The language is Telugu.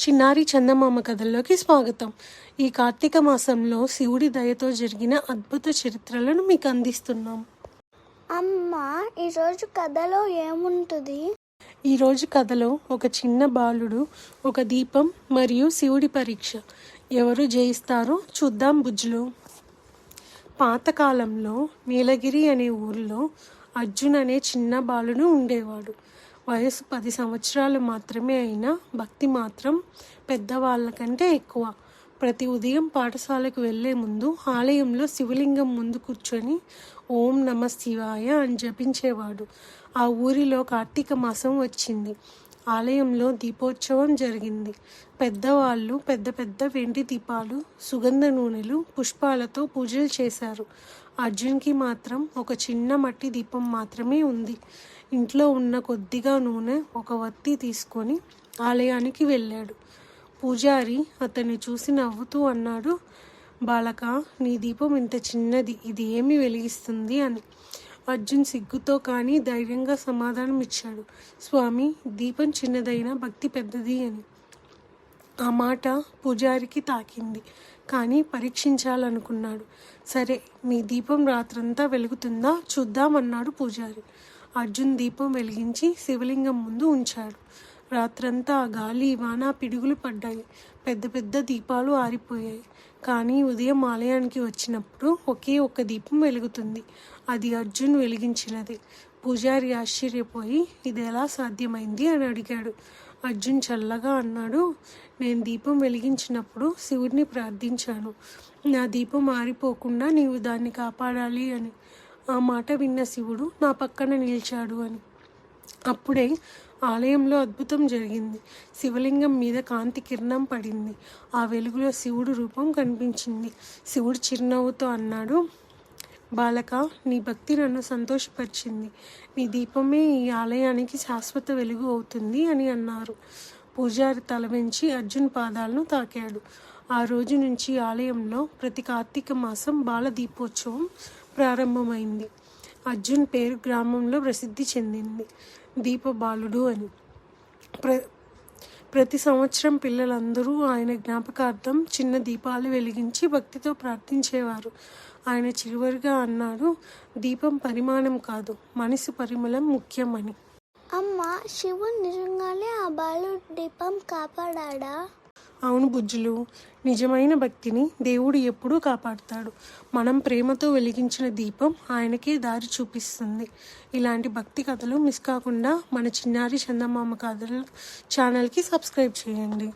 చిన్నారి చందమామ కథల్లోకి స్వాగతం. ఈ కార్తీక మాసంలో శివుడి దయతో జరిగిన అద్భుత చరిత్రలను మీకు అందిస్తున్నాం. అమ్మ ఈరోజు కథలో ఏముంటుంది? ఈరోజు కథలో ఒక చిన్న బాలుడు ఒక దీపం మరియు శివుడి పరీక్ష. ఎవరు జయిస్తారో చూద్దాం బుజ్జులు. పాతకాలంలో నీలగిరి అనే ఊరిలో అర్జున్ అనే చిన్న బాలుడు ఉండేవాడు. వయసు పది సంవత్సరాలు మాత్రమే అయినా భక్తి మాత్రం పెద్దవాళ్ళ కంటే ఎక్కువ. ప్రతి ఉదయం పాఠశాలకు వెళ్ళే ముందు ఆలయంలో శివలింగం ముందు కూర్చొని ఓం నమ శివాయ అని జపించేవాడు. ఆ ఊరిలో కార్తీక మాసం వచ్చింది. ఆలయంలో దీపోత్సవం జరిగింది. పెద్దవాళ్ళు పెద్ద పెద్ద వెండి దీపాలు సుగంధ నూనెలు పుష్పాలతో పూజలు చేశారు. అర్జున్కి మాత్రం ఒక చిన్న మట్టి దీపం మాత్రమే ఉంది. ఇంట్లో ఉన్న కొద్దిగా నూనె ఒక వత్తి తీసుకొని ఆలయానికి వెళ్ళాడు. పూజారి అతన్ని చూసి నవ్వుతూ అన్నాడు బాలక నీ దీపం ఇంత చిన్నది ఇది ఏమి వెలిగిస్తుంది? అని. అర్జున్ సిగ్గుతో కానీ ధైర్యంగా సమాధానం ఇచ్చాడు. స్వామి దీపం చిన్నదైనా భక్తి పెద్దది అని. ఆ మాట పూజారికి తాకింది. కానీ పరీక్షించాలనుకున్నాడు. సరే మీ దీపం రాత్రంతా వెలుగుతుందా? చూద్దామన్నాడు పూజారి. అర్జున్ దీపం వెలిగించి శివలింగం ముందు ఉంచాడు. రాత్రంతా గాలి వాన పిడుగులు పడ్డాయి. పెద్ద పెద్ద దీపాలు ఆరిపోయాయి. కానీ ఉదయం ఆలయానికి వచ్చినప్పుడు ఒకే ఒక్క దీపం వెలుగుతుంది. అది అర్జున్ వెలిగించినది. పూజారి ఆశ్చర్యపోయి ఇది ఎలా సాధ్యమైంది? అని అడిగాడు. అర్జున్ చల్లగా అన్నాడు నేను దీపం వెలిగించినప్పుడు శివుడిని ప్రార్థించాను. నా దీపం ఆరిపోకుండా నీవు దాన్ని కాపాడాలి అని. ఆ మాట విన్న శివుడు నా పక్కన నిలిచాడు అని. అప్పుడే ఆలయంలో అద్భుతం జరిగింది. శివలింగం మీద కాంతి కిరణం పడింది. ఆ వెలుగులో శివుడు రూపం కనిపించింది. శివుడు చిరునవ్వుతో అన్నాడు బాలక నీ భక్తి నన్ను సంతోషపరిచింది. నీ దీపమే ఈ ఆలయానికి శాశ్వత వెలుగు అవుతుంది అని అన్నారు. పూజారి తలవించి అర్జున్ పాదాలను తాకాడు. ఆ రోజు నుంచి ఆలయంలో ప్రతి కార్తీక మాసం బాల దీపోత్సవం ప్రారంభమైంది. అర్జున్ పేరు గ్రామంలో ప్రసిద్ధి చెందింది. దీపబాలుడు అని. ప్ర ప్రతి సంవత్సరం పిల్లలందరూ ఆయన జ్ఞాపకార్థం చిన్న దీపాలు వెలిగించి భక్తితో ప్రార్థించేవారు. ఆయన చివరిగా అన్నాడు దీపం పరిమాణం కాదు మనసు పరిమళం ముఖ్యమని. అమ్మ శివుడు నిజంగానే ఆ బాలు దీపం కాపాడా అవును బుజ్జులు. నిజమైన భక్తిని దేవుడు ఎప్పుడూ కాపాడుతాడు. మనం ప్రేమతో వెలిగించిన దీపం ఆయనకే దారి చూపిస్తుంది. ఇలాంటి భక్తి కథలు మిస్ కాకుండా మన చిన్నారి చందమామ కథలు ఛానల్కి సబ్స్క్రైబ్ చేయండి.